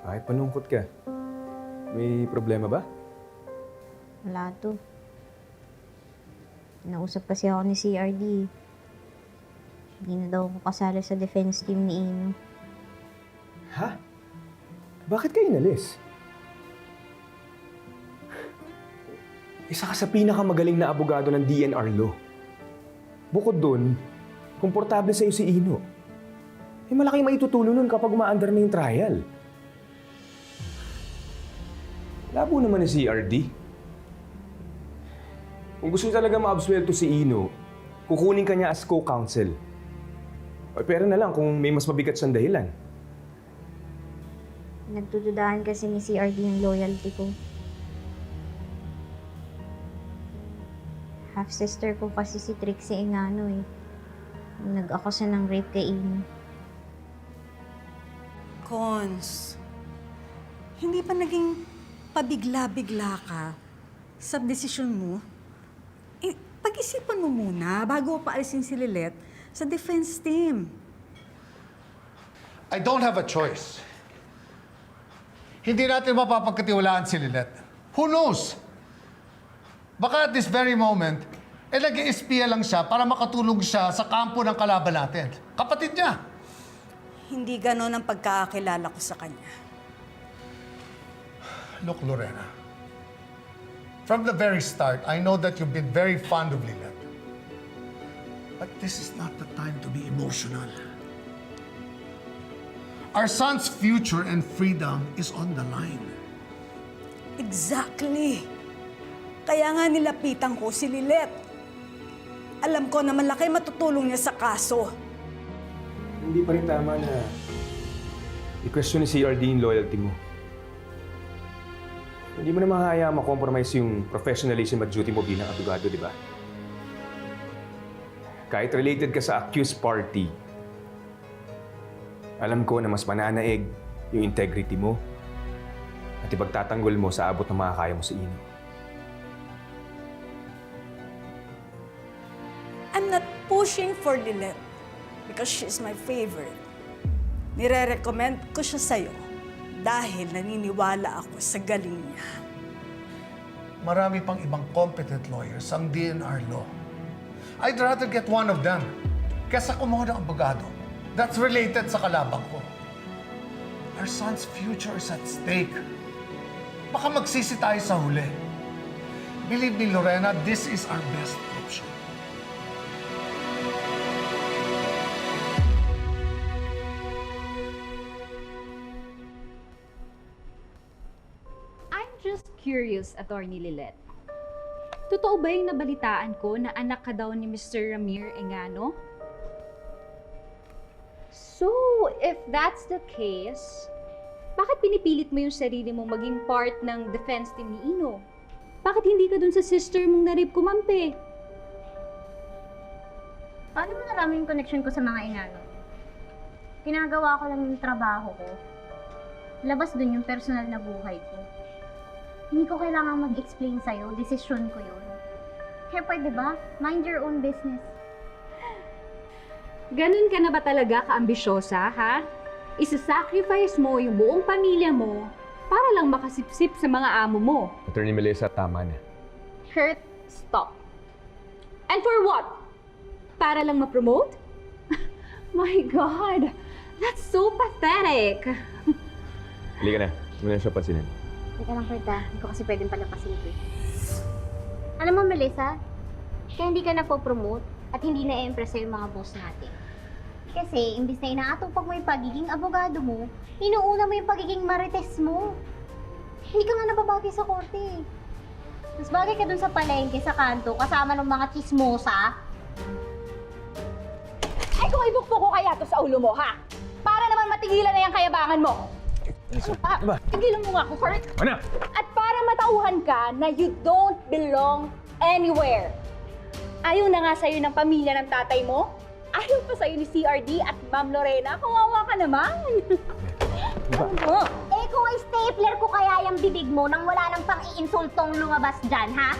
Kahit malungkot ka. May problema ba? Wala to. Nausap kasi ako ni CRD. Hindi na daw ako kasali sa defense team ni Ino. Ha? Bakit kayo inalis? Isa ka sa pinakamagaling na abogado ng DNR law. Bukod dun, komportable sa'yo si Ino. Eh malaking maitutulong nun kapag umaandar na yung trial. Labo naman ni CRD. Kung gusto niya talaga ma-absuelto si Ino, kukunin ka niya as co-counsel. O, Pero na lang kung may mas mabigat siyang dahilan. Nagtutudahan kasi ni CRD yung loyalty ko. Half-sister ko kasi si Trixie Engano eh. Nag-ako siya ng rape kay Ino. Cons, hindi pa naging pabigla-bigla ka sa desisyon mo? Eh, pag-isipan mo muna bago paalisin si Lilet sa defense team. I don't have a choice. Hindi natin mapapagkatiwalaan si Lilet. Who knows? Baka at this very moment, eh nag lang siya para makatulong siya sa kampo ng kalaban natin. Kapatid niya. Hindi ganon ang pagkakakilala ko sa kanya. Look, Lorena. From the very start, I know that you've been very fond of Lilet. But this is not the time to be emotional. Our son's future and freedom is on the line. Exactly. Kaya nga nilapitan ko si Lilet. Alam ko na malaki matutulong niya sa kaso. Hindi pa rin tama na i-question ni CRD yung loyalty mo. Hindi mo na mahaya makompromise yung professionalism at duty mo bilang abogado, di ba? Kahit related ka sa accused party, alam ko na mas mananaig yung integrity mo at ipagtatanggol mo sa abot ng mga kaya mo sa ino. I'm not pushing for Lilet because she's my favorite. Nire-recommend ko siya sa'yo dahil naniniwala ako sa galing niya. Marami pang ibang competent lawyers ang DNR law. I'd rather get one of them kesa kumuha ng abogado that's related sa kalabang ko. Our son's future is at stake. Baka magsisi tayo sa huli. Believe me, Lorena, this is our best option. Curious, Attorney Lilet. Totoo ba yung nabalitaan ko na anak ka daw ni Mr. Ramir Engano? So, if that's the case, bakit pinipilit mo yung sarili mo maging part ng defense team ni Ino? Bakit hindi ka dun sa sister mong narip kumampi? Paano mo nalaman yung connection ko sa mga ingano? Ginagawa ko lang yung trabaho ko. Labas dun yung personal na buhay ko. Hindi ko kailangan mag-explain sa'yo, desisyon ko yun. Kaya pwede ba? Mind your own business. Ganun ka na ba talaga kaambisyosa, ha? Isa-sacrifice mo yung buong pamilya mo para lang makasipsip sa mga amo mo. Attorney Melissa, tama na. Kurt, stop. And for what? Para lang ma-promote? My God, that's so pathetic. Halika na. Huwag na siya pansinin. Teka lang, ah. Hindi ko kasi pwedeng palapasin ko. eh. Alam mo, Melissa, kaya hindi ka na promote at hindi na-impress yung mga boss natin. Kasi, imbis na inaatupag mo yung pagiging abogado mo, inuuna mo yung pagiging marites mo. Hindi ka nga nababagay sa korte eh. Mas bagay ka dun sa palengke, sa kanto, kasama ng mga chismosa. Ay, kung ibukpo ko kaya to sa ulo mo, ha? Para naman matigilan na yung kayabangan mo. Ah, Ano ba? tigilan mo nga ako, Kurt. Ano? At para matauhan ka na you don't belong anywhere. Ayaw na nga sa'yo ng pamilya ng tatay mo. Ayaw pa sa'yo ni CRD at Ma'am Lorena. Kawawa ka naman. Ano? Eh kung stapler ko kaya yung bibig mo nang wala nang pang-iinsultong lumabas dyan, ha?